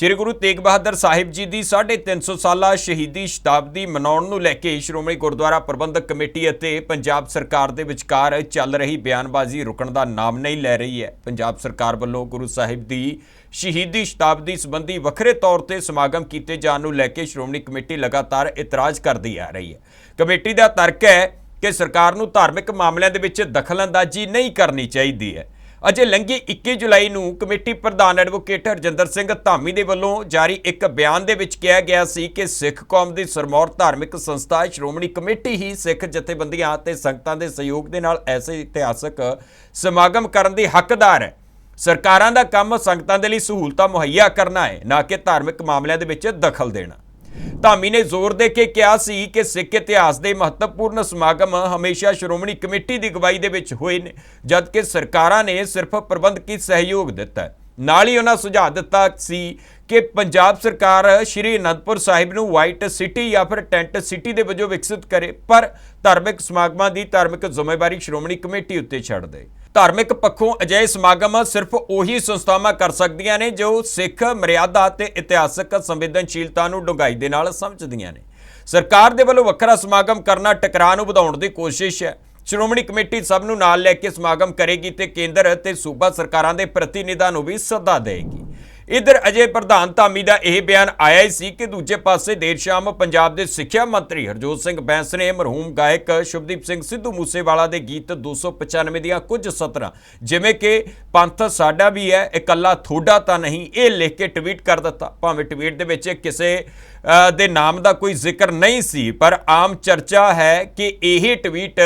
ਸ੍ਰੀ ਗੁਰੂ ਤੇਗ ਬਹਾਦਰ ਸਾਹਿਬ ਜੀ ਦੀ 350 ਸਾਲਾ ਸ਼ਹੀਦੀ ਸ਼ਤਾਬਦੀ ਮਨਾਉਣ ਨੂੰ ਲੈ ਕੇ ਸ਼੍ਰੋਮਣੀ ਗੁਰਦੁਆਰਾ ਪ੍ਰਬੰਧਕ ਕਮੇਟੀ ਅਤੇ ਪੰਜਾਬ ਸਰਕਾਰ ਦੇ ਵਿਚਕਾਰ ਚੱਲ ਰਹੀ ਬਿਆਨਬਾਜ਼ੀ ਰੁਕਣ ਦਾ ਨਾਮ ਨਹੀਂ ਲੈ ਰਹੀ ਹੈ। ਪੰਜਾਬ ਸਰਕਾਰ ਵੱਲੋਂ ਗੁਰੂ ਸਾਹਿਬ ਦੀ ਸ਼ਹੀਦੀ ਸ਼ਤਾਬਦੀ ਸੰਬੰਧੀ ਵੱਖਰੇ ਤੌਰ ਤੇ ਸਮਾਗਮ ਕੀਤੇ ਜਾਣ ਨੂੰ ਲੈ ਕੇ ਸ਼੍ਰੋਮਣੀ ਕਮੇਟੀ ਲਗਾਤਾਰ ਇਤਰਾਜ਼ ਕਰਦੀ ਆ ਰਹੀ ਹੈ। ਕਮੇਟੀ ਦਾ ਤਰਕ ਹੈ ਕਿ ਸਰਕਾਰ ਨੂੰ ਧਾਰਮਿਕ ਮਾਮਲਿਆਂ ਦੇ ਵਿੱਚ ਦਖਲਅੰਦਾਜ਼ੀ ਨਹੀਂ ਕਰਨੀ ਚਾਹੀਦੀ ਹੈ। ਅਜੇ ਲੰਘੀ 21 ਜੁਲਾਈ ਨੂੰ ਕਮੇਟੀ ਪ੍ਰਧਾਨ ਐਡਵੋਕੇਟ ਹਰਜਿੰਦਰ ਸਿੰਘ ਧਾਮੀ ਦੇ ਵੱਲੋਂ ਜਾਰੀ ਇੱਕ ਬਿਆਨ ਦੇ ਵਿੱਚ ਕਿਹਾ ਗਿਆ ਸੀ ਕਿ ਸਿੱਖ ਕੌਮ ਦੀ ਸਰਮੌਰ ਧਾਰਮਿਕ ਸੰਸਥਾ ਸ਼੍ਰੋਮਣੀ ਕਮੇਟੀ ਹੀ ਸਿੱਖ ਜਥੇਬੰਦੀਆਂ ਅਤੇ ਸੰਗਤਾਂ ਦੇ ਸਹਿਯੋਗ ਦੇ ਨਾਲ ਐਸੇ ਇਤਿਹਾਸਕ ਸਮਾਗਮ ਕਰਨ ਦੀ ਹੱਕਦਾਰ ਹੈ। ਸਰਕਾਰਾਂ ਦਾ ਕੰਮ ਸੰਗਤਾਂ ਦੇ ਲਈ ਸਹੂਲਤਾਂ ਮੁਹੱਈਆ ਕਰਨਾ ਹੈ, ਨਾ ਕਿ ਧਾਰਮਿਕ ਮਾਮਲਿਆਂ ਦੇ ਵਿੱਚ ਦਖਲ ਦੇਣਾ। ਧਾਮੀ ਨੇ ਜ਼ੋਰ ਦੇ ਕੇ ਕਿਹਾ ਸੀ ਕਿ ਸਿੱਖ ਇਤਿਹਾਸ ਦੇ ਮਹੱਤਵਪੂਰਨ ਸਮਾਗਮ ਹਮੇਸ਼ਾ ਸ਼੍ਰੋਮਣੀ ਕਮੇਟੀ ਦੀ ਅਗਵਾਈ ਦੇ ਵਿੱਚ ਹੋਏ ਨੇ, ਜਦਕਿ ਸਰਕਾਰਾਂ ਨੇ ਸਿਰਫ ਪ੍ਰਬੰਧਕੀ ਸਹਿਯੋਗ ਦਿੱਤਾ ਹੈ। ਨਾਲ ਹੀ ਉਹਨਾਂ ਸੁਝਾਅ ਦਿੱਤਾ ਸੀ ਕਿ ਪੰਜਾਬ ਸਰਕਾਰ ਸ਼੍ਰੀ ਅਨੰਦਪੁਰ ਸਾਹਿਬ ਨੂੰ ਵਾਈਟ ਸਿਟੀ ਜਾਂ ਫਿਰ ਟੈਂਟ ਸਿਟੀ ਦੇ ਵਜੋਂ ਵਿਕਸਿਤ ਕਰੇ, ਪਰ ਧਾਰਮਿਕ ਸਮਾਗਮਾਂ ਦੀ ਧਾਰਮਿਕ ਜ਼ਿੰਮੇਵਾਰੀ ਸ਼੍ਰੋਮਣੀ ਕਮੇਟੀ ਉੱਤੇ ਛੱਡ ਦੇ। ਧਾਰਮਿਕ ਪੱਖੋਂ ਅਜਿਹੇ ਸਮਾਗਮ ਸਿਰਫ ਉਹੀ ਸੰਸਥਾਵਾਂ ਕਰ ਸਕਦੀਆਂ ਨੇ ਜੋ ਸਿੱਖ ਮਰਿਆਦਾ ਤੇ ਇਤਿਹਾਸਕ ਸੰਵੇਦਨਸ਼ੀਲਤਾ ਨੂੰ ਡੂੰਘਾਈ ਦੇ ਨਾਲ ਸਮਝਦੀਆਂ ਨੇ। ਸਰਕਾਰ ਦੇ ਵੱਲੋਂ ਵੱਖਰਾ ਸਮਾਗਮ ਕਰਨਾ ਟਕਰਾਅ ਨੂੰ ਵਧਾਉਣ ਦੀ ਕੋਸ਼ਿਸ਼ ਹੈ। ਸ਼੍ਰੋਮਣੀ ਕਮੇਟੀ ਸਭ ਨੂੰ ਨਾਲ ਲੈ ਕੇ ਸਮਾਗਮ ਕਰੇਗੀ ਤੇ ਕੇਂਦਰ ਤੇ ਸੂਬਾ ਸਰਕਾਰਾਂ ਦੇ ਪ੍ਰਤੀਨਿਧਾਂ ਨੂੰ ਵੀ ਸੱਦਾ ਦੇਗੀ ਇਧਰ ਅਜੇ ਪ੍ਰਧਾਨ ਧਾਮੀ ਦਾ ਇਹ ਬਿਆਨ ਆਇਆ ਹੀ ਸੀ ਕਿ ਦੂਜੇ ਪਾਸੇ ਦੇਰ ਸ਼ਾਮ ਪੰਜਾਬ ਦੇ ਸਿੱਖਿਆ ਮੰਤਰੀ ਹਰਜੋਤ ਸਿੰਘ ਬੈਂਸ ਨੇ ਮਰਹੂਮ ਗਾਇਕ ਸ਼ੁਭਦੀਪ ਸਿੰਘ ਸਿੱਧੂ ਮੂਸੇਵਾਲਾ ਦੇ ਗੀਤ 295 ਦੀਆਂ ਕੁਝ ਸਤਰਾਂ, ਜਿਵੇਂ ਕਿ ਪੰਥ ਸਾਡਾ ਵੀ ਹੈ, ਇਕੱਲਾ ਥੋੜਾ ਤਾਂ ਨਹੀਂ, ਇਹ ਲਿਖ ਕੇ ਟਵੀਟ ਕਰ ਦਿੱਤਾ। ਭਾਵੇਂ ਟਵੀਟ ਦੇ ਵਿੱਚ ਕਿਸੇ ਦੇ ਨਾਮ ਦਾ ਕੋਈ ਜ਼ਿਕਰ ਨਹੀਂ ਸੀ, ਪਰ ਆਮ ਚਰਚਾ ਹੈ ਕਿ ਇਹ ਟਵੀਟ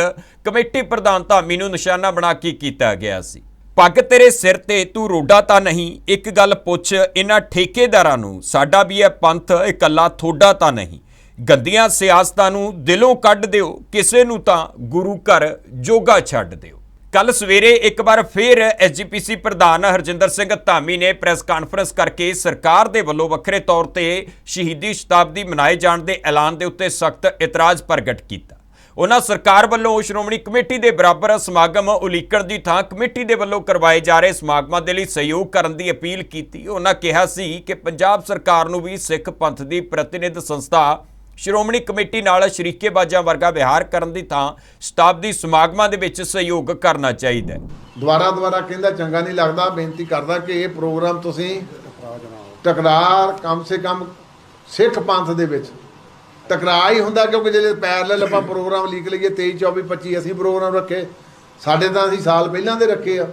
ਕਮੇਟੀ ਪ੍ਰਧਾਨ ਧਾਮੀ ਨੂੰ ਨਿਸ਼ਾਨਾ ਬਣਾ ਕੇ ਕੀਤਾ ਗਿਆ ਸੀ। ਪੱਗ ਤੇਰੇ ਸਿਰ ਤੇ, ਤੂੰ ਰੋਡਾ ਤਾਂ ਨਹੀਂ। ਇੱਕ ਗੱਲ ਪੁੱਛ, ਇਹਨਾਂ ਠੇਕੇਦਾਰਾਂ ਨੂੰ, ਸਾਡਾ ਵੀ ਇਹ ਪੰਥ ਇਕੱਲਾ ਥੋੜਾ ਤਾਂ ਨਹੀਂ। ਗੰਦੀਆਂ ਸਿਆਸਤਾਂ ਨੂੰ ਦਿਲੋਂ ਕੱਢ ਦਿਓ, ਕਿਸੇ ਨੂੰ ਤਾਂ ਗੁਰੂ ਘਰ ਜੋਗਾ ਛੱਡ ਦਿਓ। ਕੱਲ ਸਵੇਰੇ ਇੱਕ ਵਾਰ ਫਿਰ ਐਸਜੀਪੀਸੀ ਪ੍ਰਧਾਨ ਹਰਜਿੰਦਰ ਸਿੰਘ ਧਾਮੀ ਨੇ ਪ੍ਰੈਸ ਕਾਨਫਰੰਸ ਕਰਕੇ ਸਰਕਾਰ ਦੇ ਵੱਲੋਂ ਵੱਖਰੇ ਤੌਰ ਤੇ ਸ਼ਹੀਦੀ ਸ਼ਤਾਬਦੀ ਮਨਾਏ ਜਾਣ ਦੇ ਐਲਾਨ ਦੇ ਉੱਤੇ ਸਖਤ ਇਤਰਾਜ਼ ਪ੍ਰਗਟ ਕੀਤਾ। ਉਹਨਾਂ ਸਰਕਾਰ ਵੱਲੋਂ ਸ਼੍ਰੋਮਣੀ ਕਮੇਟੀ ਦੇ ਬਰਾਬਰ ਸਮਾਗਮ ਉਲੀਕਣ ਦੀ ਥਾਂ ਕਮੇਟੀ ਦੇ ਵੱਲੋਂ ਕਰਵਾਏ ਜਾ ਰਹੇ ਸਮਾਗਮਾਂ ਦੇ ਲਈ ਸਹਿਯੋਗ ਕਰਨ ਦੀ ਅਪੀਲ ਕੀਤੀ। ਉਹਨਾਂ ਕਿਹਾ ਸੀ ਕਿ ਪੰਜਾਬ ਸਰਕਾਰ ਨੂੰ ਵੀ ਸਿੱਖ ਪੰਥ ਦੀ ਪ੍ਰਤੀਨਿਧ ਸੰਸਥਾ ਸ਼੍ਰੋਮਣੀ ਕਮੇਟੀ ਨਾਲ ਸ਼ਰੀਕੇਬਾਜ਼ਾਂ ਵਰਗਾ ਵਿਹਾਰ ਕਰਨ ਦੀ ਥਾਂ ਸ਼ਤਾਬਦੀ ਸਮਾਗਮਾਂ ਦੇ ਵਿੱਚ ਸਹਿਯੋਗ ਕਰਨਾ ਚਾਹੀਦਾ ਹੈ। ਦੁਬਾਰਾ ਦੁਬਾਰਾ ਕਹਿੰਦਾ ਚੰਗਾ ਨਹੀਂ ਲੱਗਦਾ, ਬੇਨਤੀ ਕਰਦਾ ਕਿ ਇਹ ਪ੍ਰੋਗਰਾਮ ਤੁਸੀਂ ਟਕਰਾਰ ਕਮ ਸੇ ਕਮ ਸਿੱਖ ਪੰਥ ਦੇ ਵਿੱਚ ਟਕਰਾਅ ਹੀ ਹੁੰਦਾ ਕਿਉਂਕਿ ਜਿਹੜੇ ਪੈਰਲਲ ਆਪਾਂ ਪ੍ਰੋਗਰਾਮ ਲੀਕ ਲਈਏ 23 24 25 ਅਸੀਂ ਪ੍ਰੋਗਰਾਮ ਰੱਖੇ। ਸਾਡੇ ਤਾਂ ਅਸੀਂ ਸਾਲ ਪਹਿਲਾਂ ਦੇ ਰੱਖੇ ਆ।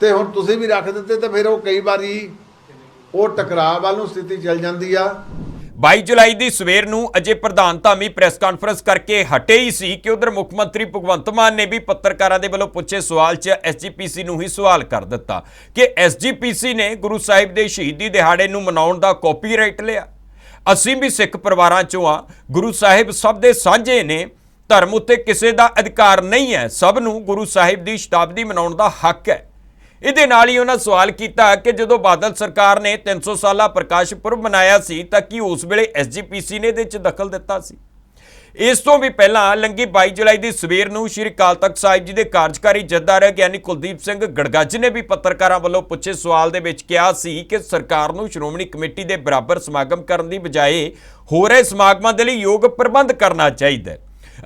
ਤੇ ਹੁਣ ਤੁਸੀਂ ਵੀ ਰੱਖ ਦਿੱਤੇ ਤੇ ਫਿਰ ਉਹ ਕਈ ਵਾਰੀ ਉਹ ਟਕਰਾਅ ਵੱਲ ਨੂੰ ਸਥਿਤੀ ਚੱਲ ਜਾਂਦੀ ਆ। 22 ਜੁਲਾਈ ਦੀ ਸਵੇਰ ਨੂੰ ਅਜੇ ਪ੍ਰਧਾਨ ਧਾਮੀ ਪ੍ਰੈਸ ਕਾਨਫਰੰਸ ਕਰਕੇ ਹਟੇ ਹੀ ਸੀ ਕਿ ਉਧਰ ਮੁੱਖ ਮੰਤਰੀ ਭਗਵੰਤ ਮਾਨ ਨੇ ਵੀ ਪੱਤਰਕਾਰਾਂ ਦੇ ਵੱਲੋਂ ਪੁੱਛੇ ਸਵਾਲ 'ਚ ਐਸਜੀਪੀਸੀ ਨੂੰ ਹੀ ਸਵਾਲ ਕਰ ਦਿੱਤਾ ਕਿ ਐਸਜੀਪੀਸੀ ਨੇ ਗੁਰੂ ਸਾਹਿਬ ਦੇ ਸ਼ਹੀਦੀ ਦਿਹਾੜੇ ਨੂੰ ਮਨਾਉਣ ਦਾ ਕਾਪੀਰਾਈਟ ਲਿਆ। ਅਸੀਂ ਵੀ ਸਿੱਖ ਪਰਿਵਾਰਾਂ 'ਚੋਂ ਆ। ਗੁਰੂ ਸਾਹਿਬ ਸਭ ਦੇ ਸਾਂਝੇ ਨੇ। ਧਰਮ ਉੱਤੇ ਕਿਸੇ ਦਾ ਅਧਿਕਾਰ ਨਹੀਂ ਹੈ। ਸਭ ਨੂੰ ਗੁਰੂ ਸਾਹਿਬ ਦੀ ਸ਼ਤਾਬਦੀ ਮਨਾਉਣ ਦਾ ਹੱਕ ਹੈ। ਇਹਦੇ ਨਾਲ ਹੀ ਉਹਨਾਂ ਸਵਾਲ ਕੀਤਾ ਕਿ ਜਦੋਂ ਬਾਦਲ ਸਰਕਾਰ ਨੇ 300 ਸਾਲਾ ਪ੍ਰਕਾਸ਼ ਪੁਰਬ ਮਨਾਇਆ ਸੀ ਤਾਂ ਕੀ ਉਸ ਵੇਲੇ ਐਸਜੀਪੀਸੀ ਨੇ ਇਹਦੇ 'ਚ ਦਖਲ ਦਿੱਤਾ ਸੀ? ਇਸ ਤੋਂ ਵੀ ਪਹਿਲਾਂ ਲੰਗੀ 22 ਜੁਲਾਈ ਦੀ ਸਵੇਰ ਨੂੰ ਸ੍ਰੀ ਅਕਾਲ ਤਖਤ ਸਾਹਿਬ ਜੀ ਦੇ ਕਾਰਜਕਾਰੀ ਜਥੇਦਾਰ ਗਿਆਨੀ ਕੁਲਦੀਪ ਸਿੰਘ ਗੜਗੱਜ ਨੇ ਵੀ ਪੱਤਰਕਾਰਾਂ ਵੱਲੋਂ ਪੁੱਛੇ ਸਵਾਲ ਦੇ ਵਿੱਚ ਕਿਹਾ ਸੀ ਕਿ ਸਰਕਾਰ ਨੂੰ ਸ਼੍ਰੋਮਣੀ ਕਮੇਟੀ ਦੇ ਬਰਾਬਰ ਸਮਾਗਮ ਕਰਨ ਦੀ ਬਜਾਏ ਹੋ ਰਹੇ ਸਮਾਗਮਾਂ ਦੇ ਲਈ ਯੋਗ ਪ੍ਰਬੰਧ ਕਰਨਾ ਚਾਹੀਦਾ ਹੈ।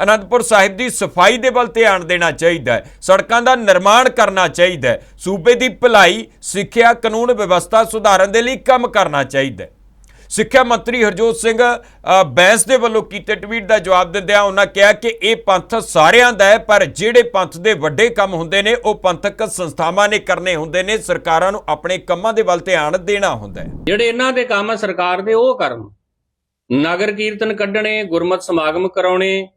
ਅਨੰਦਪੁਰ ਸਾਹਿਬ ਦੀ ਸਫ਼ਾਈ ਦੇ ਵੱਲ ਧਿਆਨ ਦੇਣਾ ਚਾਹੀਦਾ ਹੈ। ਸੜਕਾਂ ਦਾ ਨਿਰਮਾਣ ਕਰਨਾ ਚਾਹੀਦਾ ਹੈ। ਸੂਬੇ ਦੀ ਭਲਾਈ, ਸਿੱਖਿਆ, ਕਾਨੂੰਨ ਵਿਵਸਥਾ ਸੁਧਾਰਨ ਦੇ ਲਈ ਕੰਮ ਕਰਨਾ ਚਾਹੀਦਾ ਹੈ। ਸਿੱਖਿਆ ਮੰਤਰੀ ਹਰਜੋਤ ਸਿੰਘ ਬੈਂਸ ਦੇ ਵੱਲੋਂ ਕੀਤੇ ਟਵੀਟ ਦਾ ਜਵਾਬ ਦਿੰਦਿਆਂ ਉਹਨਾਂ ਕਿਹਾ ਕਿ ਇਹ ਪੰਥ ਸਾਰਿਆਂ ਦਾ ਹੈ, ਪਰ ਜਿਹੜੇ ਪੰਥ ਦੇ ਵੱਡੇ ਕੰਮ ਹੁੰਦੇ ਨੇ, ਉਹ ਪੰਥਕ ਸੰਸਥਾਵਾਂ ਨੇ ਕਰਨੇ ਹੁੰਦੇ ਨੇ, ਸਰਕਾਰਾਂ ਨੂੰ ਆਪਣੇ ਕੰਮਾਂ ਦੇ ਵੱਲ ਧਿਆਨ ਦੇਣਾ ਹੁੰਦਾ ਹੈ। ਜਿਹੜੇ ਇਹਨਾਂ ਦੇ ਕੰਮ ਸਰਕਾਰ ਦੇ ਉਹ ਕਰਨ ਨਗਰ ਕੀਰਤਨ ਕੱਢਣੇ, ਗੁਰਮਤ ਸਮਾਗਮ ਕਰਾਉਣੇ,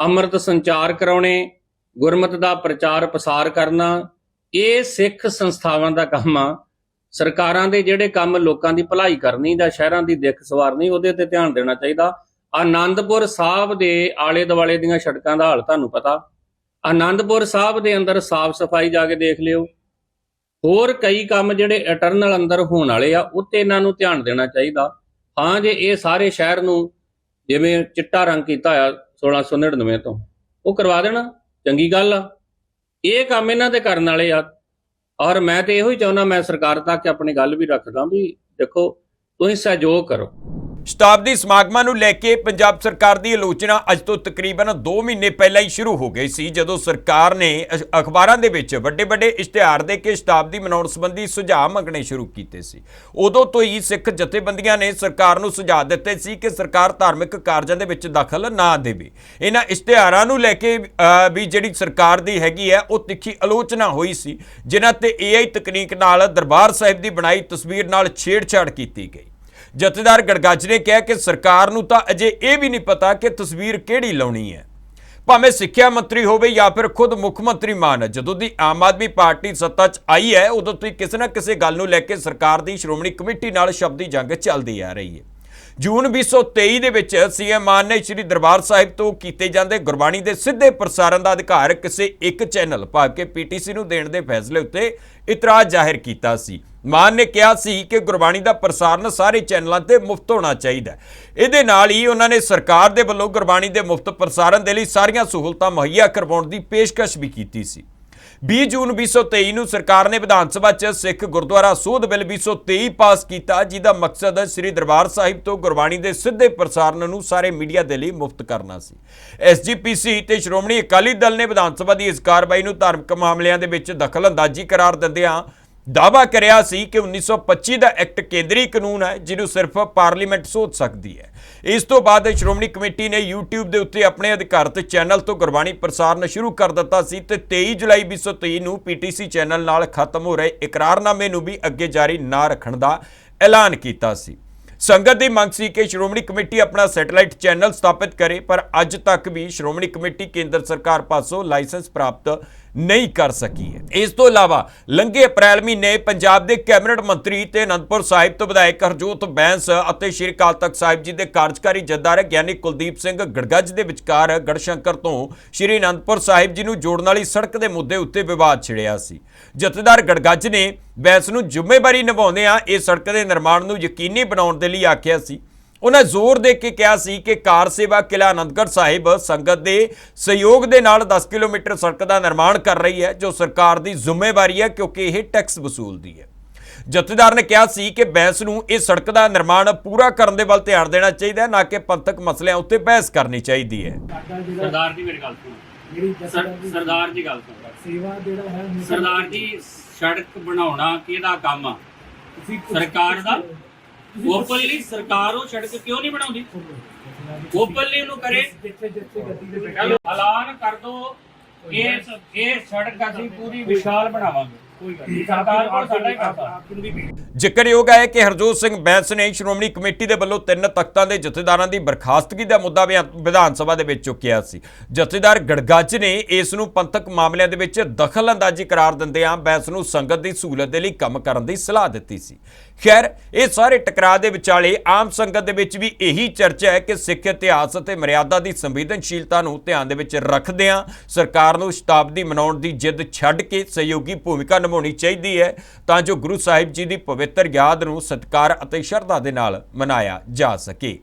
ਅੰਮ੍ਰਿਤ ਸੰਚਾਰ ਕਰਾਉਣੇ, ਗੁਰਮਤ ਦਾ ਪ੍ਰਚਾਰ ਪ੍ਰਸਾਰ ਕਰਨਾ, ਇਹ ਸਿੱਖ ਸੰਸਥਾਵਾਂ ਦਾ ਕੰਮ ਆ। ਸਰਕਾਰਾਂ ਦੇ ਜਿਹੜੇ ਕੰਮ ਲੋਕਾਂ ਦੀ ਭਲਾਈ ਕਰਨੀ ਜਾਂ ਸ਼ਹਿਰਾਂ ਦੀ ਦਿੱਖ ਸਵਾਰਨੀ, ਉਹਦੇ ਤੇ ਧਿਆਨ ਦੇਣਾ ਚਾਹੀਦਾ। ਆਨੰਦਪੁਰ ਸਾਹਿਬ ਦੇ ਆਲੇ ਦੁਆਲੇ ਦੀਆਂ ਸੜਕਾਂ ਦਾ ਹਾਲ ਤੁਹਾਨੂੰ ਪਤਾ। ਆਨੰਦਪੁਰ ਸਾਹਿਬ ਦੇ ਅੰਦਰ ਸਾਫ਼ ਸਫ਼ਾਈ ਜਾ ਕੇ ਦੇਖ ਲਿਓ। ਹੋਰ ਕਈ ਕੰਮ ਜਿਹੜੇ ਇਟਰਨਲ ਅੰਦਰ ਹੋਣ ਵਾਲੇ ਆ ਉੱਤੇ ਇਹਨਾਂ ਨੂੰ ਧਿਆਨ ਦੇਣਾ ਚਾਹੀਦਾ। ਹਾਂ, ਜੇ ਇਹ ਸਾਰੇ ਸ਼ਹਿਰ ਨੂੰ ਜਿਵੇਂ ਚਿੱਟਾ ਰੰਗ ਕੀਤਾ ਹੋਇਆ 1699 ਤੋਂ, ਉਹ ਕਰਵਾ ਦੇਣਾ, ਚੰਗੀ ਗੱਲ ਆ। ਇਹ ਕੰਮ ਇਹਨਾਂ ਦੇ ਕਰਨ ਵਾਲੇ ਆ। ਔਰ ਮੈਂ ਤੇ ਇਹੋ ਹੀ ਚਾਹੁੰਦਾ, ਮੈਂ ਸਰਕਾਰ ਤੱਕ ਆਪਣੀ ਗੱਲ ਵੀ ਰੱਖਦਾ ਵੀ ਦੇਖੋ, ਤੁਸੀਂ ਸਹਿਯੋਗ ਕਰੋ। ਸ਼ਤਾਬਦੀ ਸਮਾਗਮਾਂ ਨੂੰ ਲੈ ਕੇ ਪੰਜਾਬ ਸਰਕਾਰ ਦੀ ਆਲੋਚਨਾ ਅੱਜ ਤੋਂ ਤਕਰੀਬਨ 2 ਮਹੀਨੇ ਪਹਿਲਾਂ ਹੀ ਸ਼ੁਰੂ ਹੋ ਗਈ ਸੀ, ਜਦੋਂ ਸਰਕਾਰ ਨੇ ਅਖਬਾਰਾਂ ਦੇ ਵਿੱਚ ਵੱਡੇ-ਵੱਡੇ ਇਸ਼ਤਿਹਾਰ ਦੇ ਕੇ ਸ਼ਤਾਬਦੀ ਮਨਾਉਣ ਸੰਬੰਧੀ ਸੁਝਾਅ ਮੰਗਣੇ ਸ਼ੁਰੂ ਕੀਤੇ ਸੀ। ਉਦੋਂ ਤੋਂ ਹੀ ਸਿੱਖ ਜਥੇਬੰਦੀਆਂ ਨੇ ਸਰਕਾਰ ਨੂੰ ਸੁਝਾਅ ਦਿੱਤੇ ਸੀ ਕਿ ਸਰਕਾਰ ਧਾਰਮਿਕ ਕਾਰਜਾਂ ਦੇ ਵਿੱਚ ਦਖਲ ਨਾ ਦੇਵੇ। ਇਹਨਾਂ ਇਸ਼ਤਿਹਾਰਾਂ ਨੂੰ ਲੈ ਕੇ ਵੀ ਜਿਹੜੀ ਸਰਕਾਰ ਦੀ ਹੈਗੀ ਹੈ, ਉਹ ਤਿੱਖੀ ਆਲੋਚਨਾ ਹੋਈ ਸੀ, ਜਿਨ੍ਹਾਂ ਤੇ AI ਤਕਨੀਕ ਨਾਲ ਦਰਬਾਰ ਸਾਹਿਬ ਦੀ ਬਣਾਈ ਤਸਵੀਰ ਨਾਲ ਛੇੜਛਾੜ ਕੀਤੀ ਗਈ। ਜਥੇਦਾਰ ਗੜਗਾਜ ਨੇ ਕਿਹਾ ਕਿ ਸਰਕਾਰ ਨੂੰ ਤਾਂ ਅਜੇ ਇਹ ਵੀ ਨਹੀਂ ਪਤਾ ਕਿ ਤਸਵੀਰ ਕਿਹੜੀ ਲਾਉਣੀ ਹੈ। ਭਾਵੇਂ ਸਿੱਖਿਆ ਮੰਤਰੀ ਹੋਵੇ ਜਾਂ ਫਿਰ ਖੁਦ ਮੁੱਖ ਮੰਤਰੀ ਮਾਨ, ਜਦੋਂ ਦੀ ਆਮ ਆਦਮੀ ਪਾਰਟੀ ਸੱਤਾ 'ਚ ਆਈ ਹੈ, ਉਦੋਂ ਤੋਂ ਹੀ ਕਿਸੇ ਨਾ ਕਿਸੇ ਗੱਲ ਨੂੰ ਲੈ ਕੇ ਸਰਕਾਰ ਦੀ ਸ਼੍ਰੋਮਣੀ ਕਮੇਟੀ ਨਾਲ ਸ਼ਬਦੀ ਜੰਗ ਚੱਲਦੀ ਆ ਰਹੀ ਹੈ। ਜੂਨ 2023 ਦੇ ਵਿੱਚ ਸੀਐਮ ਮਾਨ ਨੇ ਸ੍ਰੀ ਦਰਬਾਰ ਸਾਹਿਬ ਤੋਂ ਕੀਤੇ ਜਾਂਦੇ ਗੁਰਬਾਣੀ ਦੇ ਸਿੱਧੇ ਪ੍ਰਸਾਰਣ ਦਾ ਅਧਿਕਾਰ ਕਿਸੇ ਇੱਕ ਚੈਨਲ, ਭਾਵ ਕਿ ਪੀਟੀਸੀ ਨੂੰ ਦੇਣ ਦੇ ਫੈਸਲੇ ਉੱਤੇ ਇਤਰਾਜ਼ ਜ਼ਾਹਿਰ ਕੀਤਾ ਸੀ। ਮਾਨ ਨੇ ਕਿਹਾ ਸੀ ਕਿ ਗੁਰਬਾਣੀ ਦਾ ਪ੍ਰਸਾਰਣ ਸਾਰੇ ਚੈਨਲਾਂ ਤੇ ਮੁਫਤ ਹੋਣਾ ਚਾਹੀਦਾ ਇਹਦੇ ਨਾਲ ਹੀ ਉਹਨਾਂ ਨੇ ਸਰਕਾਰ ਦੇ ਵੱਲੋਂ ਗੁਰਬਾਣੀ ਦੇ ਮੁਫਤ ਪ੍ਰਸਾਰਣ ਦੇ ਲਈ ਸਾਰੀਆਂ ਸਹੂਲਤਾਂ ਮੁਹੱਈਆ ਕਰਵਾਉਣ ਦੀ ਪੇਸ਼ਕਸ਼ ਵੀ ਕੀਤੀ ਸੀ। 20 ਜੂਨ 2023 ਨੂੰ ਸਰਕਾਰ ਨੇ ਵਿਧਾਨ ਸਭਾ 'ਚ ਸਿੱਖ ਗੁਰਦੁਆਰਾ ਸੋਧ ਬਿੱਲ 2023 ਪਾਸ ਕੀਤਾ, ਜਿਹਦਾ ਮਕਸਦ ਸ੍ਰੀ ਦਰਬਾਰ ਸਾਹਿਬ ਤੋਂ ਗੁਰਬਾਣੀ ਦੇ ਸਿੱਧੇ ਪ੍ਰਸਾਰਣ ਨੂੰ ਸਾਰੇ ਮੀਡੀਆ ਦੇ ਲਈ ਮੁਫਤ ਕਰਨਾ ਸੀ। ਐਸਜੀਪੀਸੀ ਤੇ ਸ਼੍ਰੋਮਣੀ ਅਕਾਲੀ ਦਲ ਨੇ ਵਿਧਾਨ ਸਭਾ ਦੀ ਇਸ ਕਾਰਵਾਈ ਨੂੰ ਧਾਰਮਿਕ ਮਾਮਲਿਆਂ ਦੇ ਵਿੱਚ ਦਖਲਅੰਦਾਜ਼ੀ ਕਰਾਰ ਦਿੰਦਿਆਂ ਦਾਅਵਾ ਕਰਿਆ ਸੀ ਕਿ 1925 ਦਾ ਐਕਟ ਕੇਂਦਰੀ ਕਾਨੂੰਨ ਹੈ, ਜਿਹਨੂੰ ਸਿਰਫ ਪਾਰਲੀਮੈਂਟ ਸੋਧ ਸਕਦੀ ਹੈ। ਇਸ ਤੋਂ ਬਾਅਦ ਸ਼੍ਰੋਮਣੀ ਕਮੇਟੀ ਨੇ YouTube ਦੇ ਉੱਤੇ ਆਪਣੇ ਅਧਿਕਾਰਤ ਚੈਨਲ ਤੋਂ ਗੁਰਬਾਣੀ ਪ੍ਰਸਾਰਣ ਸ਼ੁਰੂ ਕਰ ਦਿੱਤਾ ਸੀ ਤੇ 23 ਜੁਲਾਈ 2023 ਨੂੰ PTC ਚੈਨਲ ਨਾਲ ਖਤਮ ਹੋ ਰਹੇ ਇਕਰਾਰਨਾਮੇ ਨੂੰ ਵੀ ਅੱਗੇ ਜਾਰੀ ਨਾ ਰੱਖਣ ਦਾ ਐਲਾਨ ਕੀਤਾ ਸੀ। ਸੰਗਤ ਦੀ ਮੰਗ ਸੀ ਕਿ ਸ਼੍ਰੋਮਣੀ ਕਮੇਟੀ ਆਪਣਾ ਸੈਟੇਲਾਈਟ ਚੈਨਲ ਸਥਾਪਿਤ ਕਰੇ, ਪਰ ਅੱਜ ਤੱਕ ਵੀ ਸ਼੍ਰੋਮਣੀ ਕਮੇਟੀ ਕੇਂਦਰ ਸਰਕਾਰ ਪਾਸੋਂ ਲਾਇਸੈਂਸ ਪ੍ਰਾਪਤ ਨਹੀਂ ਕਰ ਸਕੀ ਹੈ। ਇਸ ਤੋਂ ਇਲਾਵਾ ਲੰਘੇ ਅਪ੍ਰੈਲ ਮਹੀਨੇ ਪੰਜਾਬ ਦੇ ਕੈਬਨਿਟ ਮੰਤਰੀ ਤੇ ਅਨੰਦਪੁਰ ਸਾਹਿਬ ਤੋਂ ਵਿਧਾਇਕ ਹਰਜੋਤ ਬੈਂਸ ਅਤੇ ਸ਼੍ਰੀ ਅਕਾਲ ਤਖਤ ਸਾਹਿਬ ਜੀ ਦੇ ਕਾਰਜਕਾਰੀ ਜੱਦਾਰ ਗਿਆਨੀ ਕੁਲਦੀਪ ਸਿੰਘ ਗੜਗੱਜ ਦੇ ਵਿਚਕਾਰ ਗੜਸ਼ੰਕਰ ਤੋਂ ਸ਼੍ਰੀ ਅਨੰਦਪੁਰ ਸਾਹਿਬ ਜੀ ਨੂੰ ਜੋੜਨ ਵਾਲੀ ਸੜਕ ਦੇ ਮੁੱਦੇ ਉੱਤੇ ਵਿਵਾਦ ਛਿੜਿਆ ਸੀ। ਜਥੇਦਾਰ ਗੜਗੱਜ ਨੇ ਬੈਂਸ ਨੂੰ ਜ਼ਿੰਮੇਵਾਰੀ ਨਿਭਾਉਂਦਿਆਂ ਇਹ ਸੜਕ ਦੇ ਨਿਰਮਾਣ ਨੂੰ ਯਕੀਨੀ ਬਣਾਉਣ ਦੇ ਲਈ ਆਖਿਆ ਸੀ। ਉਹਨਾਂ ਜ਼ੋਰ ਦੇ ਕੇ ਕਿਹਾ ਸੀ ਕਿ ਕਾਰ ਸੇਵਾ ਕਿਲਾ ਆਨੰਦਗੜ੍ਹ ਸਾਹਿਬ ਸੰਗਤ ਦੇ ਸਹਿਯੋਗ ਦੇ ਨਾਲ 10 ਕਿਲੋਮੀਟਰ ਸੜਕ ਦਾ ਨਿਰਮਾਣ ਕਰ ਰਹੀ ਹੈ ਜੋ ਸਰਕਾਰ ਦੀ ਜ਼ਿੰਮੇਵਾਰੀ ਹੈ ਕਿਉਂਕਿ ਇਹ ਟੈਕਸ ਵਸੂਲਦੀ ਹੈ। ਜਥੇਦਾਰ ਨੇ ਕਿਹਾ ਸੀ ਕਿ ਬੈਂਸ ਨੂੰ ਇਹ ਸੜਕ ਦਾ ਨਿਰਮਾਣ ਪੂਰਾ ਕਰਨ ਦੇ ਵੱਲ ਧਿਆਨ ਦੇਣਾ ਚਾਹੀਦਾ ਹੈ ਨਾ ਕਿ ਪੰਥਕ ਮਸਲਿਆਂ ਉੱਤੇ ਬਹਿਸ ਕਰਨੀ ਚਾਹੀਦੀ ਹੈ। ਸਰਦਾਰ ਜੀ ਮੇਰੀ ਗੱਲ ਸੁਣੋ। ਸਰਦਾਰ ਜੀ ਗੱਲ ਸੁਣੋ। ਸੇਵਾ ਜਿਹੜਾ ਹੈ ਸਰਦਾਰ ਜੀ ਸੜਕ ਬਣਾਉਣਾ ਕਿਹਦਾ ਕੰਮ ਆ? ਸਰਕਾਰ ਦਾ? ਓਪਨਲੀ ਸਰਕਾਰ ਉਹ ਸੜਕ ਕਿਉਂ ਨਹੀਂ ਬਣਾਉਂਦੀ? ਓਪਨਲੀ ਉਹਨੂੰ ਕਰੇ। ਜਿੱਥੇ ਜਿੱਥੇ ਗੱਡੀ ਦੇ ਬੈਠੇ ਚਲੋ ਐਲਾਨ ਕਰ ਦੋ। ਇਹ ਇਹ ਸੜਕ ਅਸੀਂ ਪੂਰੀ ਵਿਸ਼ਾਲ ਬਣਾਵਾਂਗੇ। ਕੋਈ ਗੱਲ ਨਹੀਂ। ਸਰਕਾਰ ਕੋਲ ਸਾਡਾ ਹੀ ਪੈਸਾ। ਜ਼ਿਕਰਯੋਗ ਹੈ ਕਿ ਹਰਜੋਤ ਸਿੰਘ ਬੈਂਸ ਨੇ ਸ਼੍ਰੋਮਣੀ ਕਮੇਟੀ ਦੇ ਵੱਲੋਂ ਤਿੰਨ ਤਖਤਾਂ ਦੇ ਜਥੇਦਾਰਾਂ ਦੀ ਬਰਖਾਸਤਗੀ ਦਾ ਮੁੱਦਾ ਵਿਆ- ਵਿਧਾਨ ਸਭਾ ਦੇ ਵਿੱਚ ਚੁੱਕਿਆ ਸੀ। ਜਥੇਦਾਰ ਗੜਗੱਜ ਨੇ ਇਸ ਨੂੰ ਪੰਥਕ ਮਾਮਲਿਆਂ ਦੇ ਵਿੱਚ ਦਖਲ ਅੰਦਾਜ਼ੀ ਕਰਾਰ ਦਿੰਦਿਆਂ ਬੈਂਸ ਨੂੰ ਸੰਗਤ ਦੀ ਸਹੂਲਤ ਦੇ ਲਈ ਕੰਮ ਕਰਨ ਦੀ ਸਲਾਹ ਦਿੱਤੀ ਸੀ। ਖੈਰ, ਇਹ ਸਾਰੇ ਟਕਰਾਅ ਦੇ ਵਿਚਾਲੇ ਆਮ ਸੰਗਤ ਦੇ ਵਿੱਚ ਵੀ ਇਹੀ ਚਰਚਾ ਹੈ ਕਿ ਸਿੱਖ ਇਤਿਹਾਸ ਅਤੇ ਮਰਿਆਦਾ ਦੀ ਸੰਵੇਦਨਸ਼ੀਲਤਾ ਨੂੰ ਧਿਆਨ ਦੇ ਵਿੱਚ ਰੱਖਦਿਆਂ ਸਰਕਾਰ ਨੂੰ ਸ਼ਤਾਬਦੀ ਮਨਾਉਣ ਦੀ ਜਿੱਦ ਛੱਡ ਕੇ ਸਹਿਯੋਗੀ ਭੂਮਿਕਾ ਨਿਭਾਉਣੀ ਚਾਹੀਦੀ ਹੈ, ਤਾਂ ਜੋ ਗੁਰੂ ਸਾਹਿਬ ਜੀ ਦੀ ਪਵਿੱਤਰ ਯਾਦ ਨੂੰ ਸਤਿਕਾਰ ਅਤੇ ਸ਼ਰਧਾ ਦੇ ਨਾਲ ਮਨਾਇਆ ਜਾ ਸਕੇ।